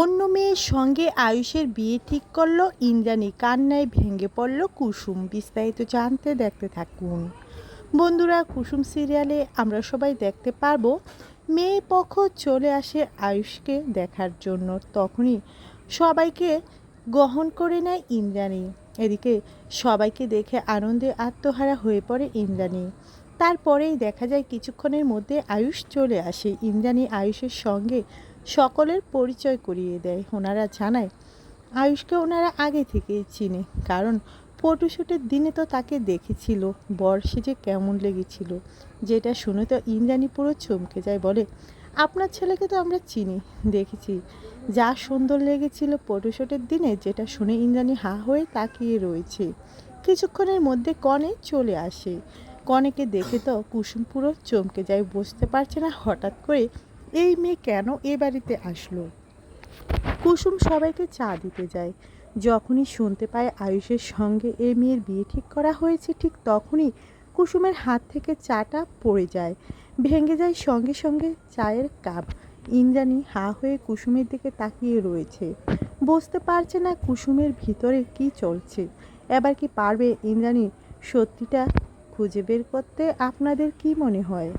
অন্য মেয়ের সঙ্গে আয়ুষের বিয়ে ঠিক করল, ইন্দ্রাণী কান্নায় ভেঙে পড়ল কুসুম। বিস্তারিত জানতে দেখতে থাকুন। বন্ধুরা, কুসুম সিরিয়ালে আমরা সবাই দেখতে পারব, মেয়ে পক্ষ চলে আসে আয়ুষকে দেখার জন্য। তখনই সবাইকে গ্রহণ করে নেয় ইন্দ্রাণী। এদিকে সবাইকে দেখে আনন্দে আত্মহারা হয়ে পড়ে ইন্দ্রাণী। তারপরেই দেখা যায় কিছুক্ষণের মধ্যে আয়ুষ চলে আসে। ইন্দ্রাণী আয়ুষের সঙ্গে সকলের পরিচয় করিয়ে দেয়। ওনারা জানায়, আয়ুষকে ওনারা আগে থেকেই চিনে, কারণ ফটোশ্যুটের দিনে তো তাকে দেখেছিল। বর সেজে কেমন লেগেছিল। যেটা শুনে তো ইন্দ্রাণী পুরো চমকে যায়, বলে, আপনার ছেলেকে তো আমরা চিনি, দেখেছি। যা সুন্দর লেগেছিল ফটোশ্যুটের দিনে, যেটা শুনে ইন্দ্রাণী হা হয়ে তাকিয়ে রয়েছে। কিছুক্ষণের মধ্যে কনে চলে আসে। কনেকে দেখে তো কুসুম পুরো চমকে যায়, বুঝতে পারছে না হঠাৎ করে এই মেয়ে কেন এ বাড়িতে আসলো? কুসুম সবাইকে চা দিতে যায়। যখনই শুনতে পায় আয়ুষের সঙ্গে এ মেয়ের বিয়ে ঠিক করা হয়েছে, ঠিক তখনই কুসুমের হাত থেকে চাটা পড়ে যায়। ভেঙে যায় সঙ্গে সঙ্গে চায়ের কাপ। ইন্দ্রাণী হা হয়ে কুসুমের দিকে তাকিয়ে রয়েছে। বুঝতে পারছে না কুসুমের ভিতরে কি চলছে। এবার কি পারবে ইন্দ্রাণী সত্যিটা খুঁজে বের করতে? আপনাদের কি মনে হয়?